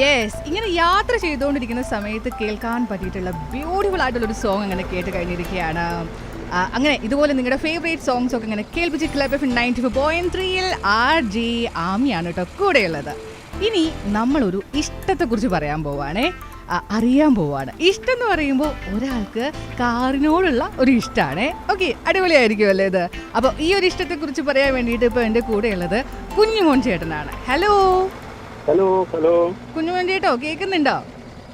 Yes ഇങ്ങനെ യാത്ര ചെയ്തുകൊണ്ടിരിക്കുന്ന സമയത്ത് കേൾക്കാൻ പറ്റിയിട്ടുള്ള ബ്യൂട്ടിഫുൾ ആയിട്ടുള്ള ഒരു സോങ് അങ്ങനെ കേട്ട് കഴിഞ്ഞിരിക്കുകയാണ്. അങ്ങനെ ഇതുപോലെ നിങ്ങളുടെ ഫേവറേറ്റ് സോങ്സ് ഒക്കെ ഇങ്ങനെ കേൾപ്പിച്ച് club F ninety four point ത്രീയിൽ ആർ ജി ആമിയാണ് കേട്ടോ കൂടെയുള്ളത്. ഇനി നമ്മളൊരു ഇഷ്ടത്തെക്കുറിച്ച് പറയാൻ പോവാണേ. അറിയാൻ പോവാണ്. ഇഷ്ടം എന്ന് പറയുമ്പോൾ ഒരാൾക്ക് കാറിനോടുള്ള ഒരു ഇഷ്ടമാണ് ഓക്കെ അടിപൊളിയായിരിക്കും അല്ലേ ഇത്? അപ്പോൾ ഈ ഒരു ഇഷ്ടത്തെക്കുറിച്ച് പറയാൻ വേണ്ടിയിട്ട് ഇപ്പോൾ എന്റെ കൂടെയുള്ളത് കുഞ്ഞുമോൻ ചേട്ടനാണ്. Hello hello hello. കുഞ്ഞുമോൻ ചേട്ടോ കേൾക്കുന്നുണ്ടോ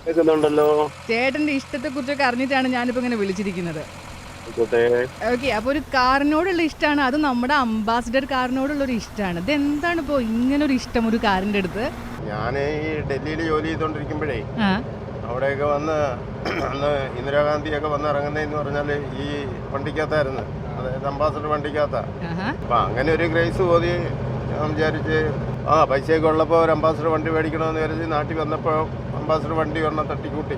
കേൾക്കുന്നുണ്ടല്ലോ ചേട്ടന്റെ ഇഷ്ടത്തെ കുറിച്ചൊക്കെ അറിഞ്ഞിട്ടാണ് ഞാനിപ്പോ ഇങ്ങനെ വിളിച്ചിരിക്കുന്നത്. ഓക്കെ അപ്പൊ ഒരു കാറിനോടുള്ള ഇഷ്ടമാണ് അത് നമ്മുടെ അംബാസിഡർ കാറിനോടുള്ള ഒരു ഇഷ്ടമാണ് ഇത് എന്താണ് ഇപ്പോ ഇങ്ങനെ ഒരു ഇഷ്ടം ഒരു കാറിന്റെ അടുത്ത്? ഞാൻ ഈ ഡൽഹിയിൽ ജോലി ചെയ്തോണ്ടിരിക്കുമ്പോഴേ അവിടെയൊക്കെ വന്ന് അന്ന് ഇന്ദിരാഗാന്ധി ഒക്കെ വന്ന് ഇറങ്ങുന്നതെന്ന് പറഞ്ഞാൽ ഈ വണ്ടിക്കകത്തായിരുന്നു. അതായത് അംബാസിഡർ വണ്ടിക്കകത്താ. അപ്പൊ അങ്ങനെ ഒരു ഗ്രേസ് ഞാൻ വിചാരിച്ച് ആ പൈസയൊക്കെ ഉള്ളപ്പോൾ ഒരു അംബാസഡർ വണ്ടി മേടിക്കണമെന്ന് കരുതി നാട്ടിൽ വന്നപ്പോൾ അംബാസഡർ വണ്ടി ഒരെണ്ണം തട്ടിക്കൂട്ടി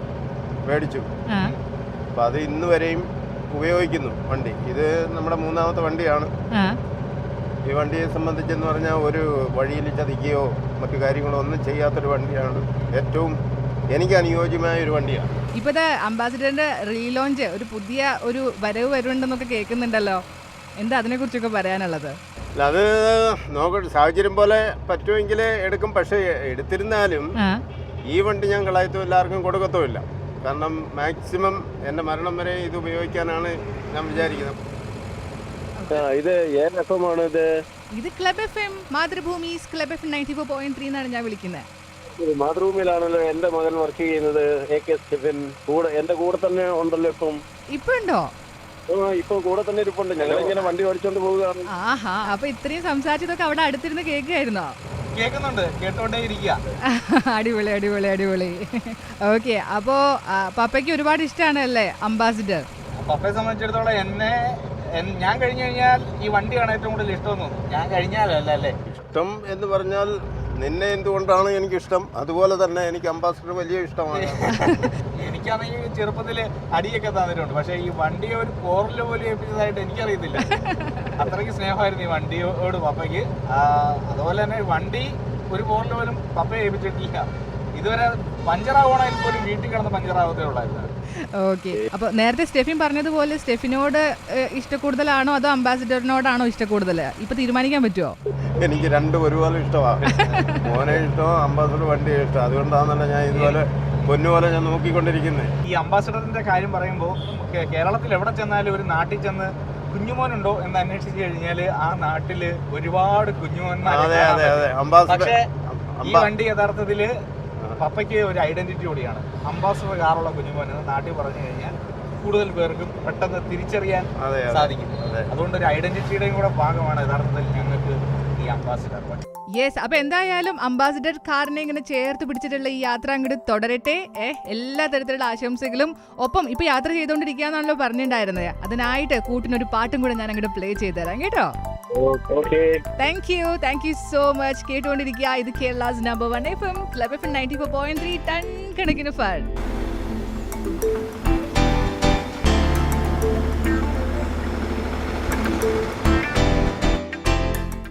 മേടിച്ചു. അപ്പം അത് ഇന്ന് വരെയും ഉപയോഗിക്കുന്നു വണ്ടി. ഇത് നമ്മുടെ മൂന്നാമത്തെ വണ്ടിയാണ്. ഈ വണ്ടിയെ സംബന്ധിച്ചെന്ന് പറഞ്ഞാൽ ഒരു വഴിയിൽ ചതിക്കുകയോ മറ്റു കാര്യങ്ങളോ ഒന്നും ചെയ്യാത്തൊരു വണ്ടിയാണ്. ഏറ്റവും എനിക്ക് അനുയോജ്യമായ ഒരു വണ്ടിയാണ്. ഇപ്പോഴത്തെ അംബാസിഡറിന്റെ റീലോഞ്ച് ഒരു പുതിയ ഒരു വരവ് വരുന്നുണ്ടെന്നൊക്കെ കേൾക്കുന്നുണ്ടല്ലോ. എന്താ അതിനെ കുറിച്ചൊക്കെ പറയാനുള്ളത്? അല്ല അത് നോക്കട്ടെ സാഹചര്യം പോലെ പറ്റുമെങ്കിൽ എടുക്കും. പക്ഷേ എടുത്തിരുന്നാലും ഈ വണ്ടി ഞാൻ കളയത്തും എല്ലാവർക്കും കൊടുക്കത്തുമില്ല കാരണം മാക്സിമം എന്റെ മരണം വരെ ഇത് ഉപയോഗിക്കാനാണ് ഞാൻ വിചാരിക്കുന്നത്. ഇത് ഏത് എഫ് ആണ് ഇത്? ഇത് club F M Mathrubhumi club F ninety four point three എന്നാണ് ഞാൻ വിളിക്കുന്നത് മാതൃഭൂമിയിലാണല്ലോ എന്റെ മകൻ വർക്ക് ചെയ്യുന്നത് എ കെ സ്റ്റെഫൻ കൂടെ എന്റെ കൂടെ തന്നെ ഉണ്ടല്ലോ ഇപ്പം. ഇപ്പൊ ഉണ്ടോ? ഇപ്പൊ കൂടെ തന്നെ ഇരിപ്പുണ്ട്. ഞങ്ങൾ ഇങ്ങനെ വണ്ടി ഓടിച്ചോണ്ട് പോവുകയാണ്. ആഹാ അപ്പൊ ഇത്രയും സംസാരിച്ചതൊക്കെ അവിടെ അടുത്തിരുന്ന് കേൾക്കുകയായിരുന്നോ കേൾക്കുന്നുണ്ട്. കേട്ടോണ്ടേ ഇരിക്കുക. അടിപൊളി അടിപൊളി അടിപൊളി. ഓക്കെ അപ്പോ ആ, പപ്പയ്ക്ക് ഒരുപാട് ഇഷ്ടമാണ് അല്ലേ അംബാസിഡർ? പപ്പയെ സംബന്ധിച്ചിടത്തോളം എന്നെ എൻ- ഞാൻ കഴിഞ്ഞു കഴിഞ്ഞാൽ ഈ വണ്ടിയാണ് ഏറ്റവും കൂടുതൽ ഇഷ്ടം തോന്നുന്നു. ഞാൻ കഴിഞ്ഞാലല്ല? അല്ലേ ഇഷ്ടം എന്ന് പറഞ്ഞാൽ നിന്നെ എന്തുകൊണ്ടാണ് എനിക്ക് ഇഷ്ടം അതുപോലെ തന്നെ എനിക്ക് അംബാസിഡർ വലിയ ഇഷ്ടമാണ്. എനിക്കാണെങ്കിൽ ചെറുപ്പത്തിൽ അടിയൊക്കെ തന്നിട്ടുണ്ട്. പക്ഷേ ഈ വണ്ടിയെ ഒരു പോറിൽ പോലും ഏൽപ്പിച്ചതായിട്ട് എനിക്കറിയത്തില്ല. അത്രയ്ക്ക് സ്നേഹമായിരുന്നു ഈ വണ്ടിയോട് പപ്പയ്ക്ക്. അതുപോലെ തന്നെ വണ്ടി ഒരു പോറിൽ പോലും പപ്പയെ ഏൽപ്പിച്ചിട്ടില്ല. ഇതുവരെ പഞ്ചറാവണമെങ്കിൽ പോലും വീട്ടിൽ കിടന്ന് പഞ്ചറാവത്തേ ഉള്ളായിരുന്നു. ഓക്കെ. അപ്പൊ നേരത്തെ സ്റ്റെഫിൻ പറഞ്ഞതുപോലെ സ്റ്റെഫിനോട് ഇഷ്ട ഇഷ്ടക്കൂടുതലാണോ അതോ അംബാസിഡറിനോടാണോ ഇഷ്ടക്കൂടുതൽ ഇപ്പൊ തീരുമാനിക്കാൻ പറ്റുമോ എനിക്ക് രണ്ടും ഒരുപോലെ ഇഷ്ടമാണ് മോനെ ഇഷ്ടവും അംബാസിഡർ വണ്ടി ഇഷ്ടം. അതുകൊണ്ടാണല്ലോ ഞാൻ ഇതുപോലെ പൊന്നുപോലെ ഞാൻ നോക്കിക്കൊണ്ടിരിക്കുന്നത് ഈ അംബാസിഡറിന്റെ കാര്യം പറയുമ്പോൾ കേരളത്തിൽ എവിടെ ചെന്നാലും ഒരു നാട്ടിൽ ചെന്ന് കുഞ്ഞുമോനുണ്ടോ എന്ന് അന്വേഷിച്ചു കഴിഞ്ഞാൽ ആ നാട്ടിൽ ഒരുപാട് കുഞ്ഞുമോൻ അതെ അതെ അതെ. പറ്റും. പക്ഷേ ഈ വണ്ടി യഥാർത്ഥത്തിൽ പപ്പയ്ക്ക് ഒരു ഐഡന്റിറ്റി കൂടിയാണ്. അംബാസഡർ കാറുള്ള കുഞ്ഞുമോൻ എന്ന് നാട്ടിൽ പറഞ്ഞു കഴിഞ്ഞാൽ കൂടുതൽ പേർക്കും പെട്ടെന്ന് തിരിച്ചറിയാൻ സാധിക്കും. അതുകൊണ്ട് ഒരു ഐഡന്റിറ്റിയുടെയും കൂടെ ഭാഗമാണ് യഥാർത്ഥത്തിൽ ഞങ്ങൾക്ക് ഈ അംബാസിഡർ വണ്ടി യെസ് അപ്പൊ എന്തായാലും അംബാസിഡർ കാറിനെ ഇങ്ങനെ ചേർത്ത് പിടിച്ചിട്ടുള്ള ഈ യാത്ര അങ്ങോട്ട് തുടരട്ടെ. ഏഹ് എല്ലാ തരത്തിലുള്ള ആശംസകളും. ഒപ്പം ഇപ്പൊ യാത്ര ചെയ്തുകൊണ്ടിരിക്കുകയാണല്ലോ പറഞ്ഞിട്ടുണ്ടായിരുന്നത്. അതിനായിട്ട് കൂട്ടിനൊരു പാട്ടും കൂടെ ഞാൻ അങ്ങോട്ട് പ്ലേ ചെയ്തു തരാം കേട്ടോ? Thank you thank you so much കേട്ടുകൊണ്ടിരിക്കുക. ഇത് Kerala's number one F M club F ninety four point three ton കണക്കിന് ഫൺ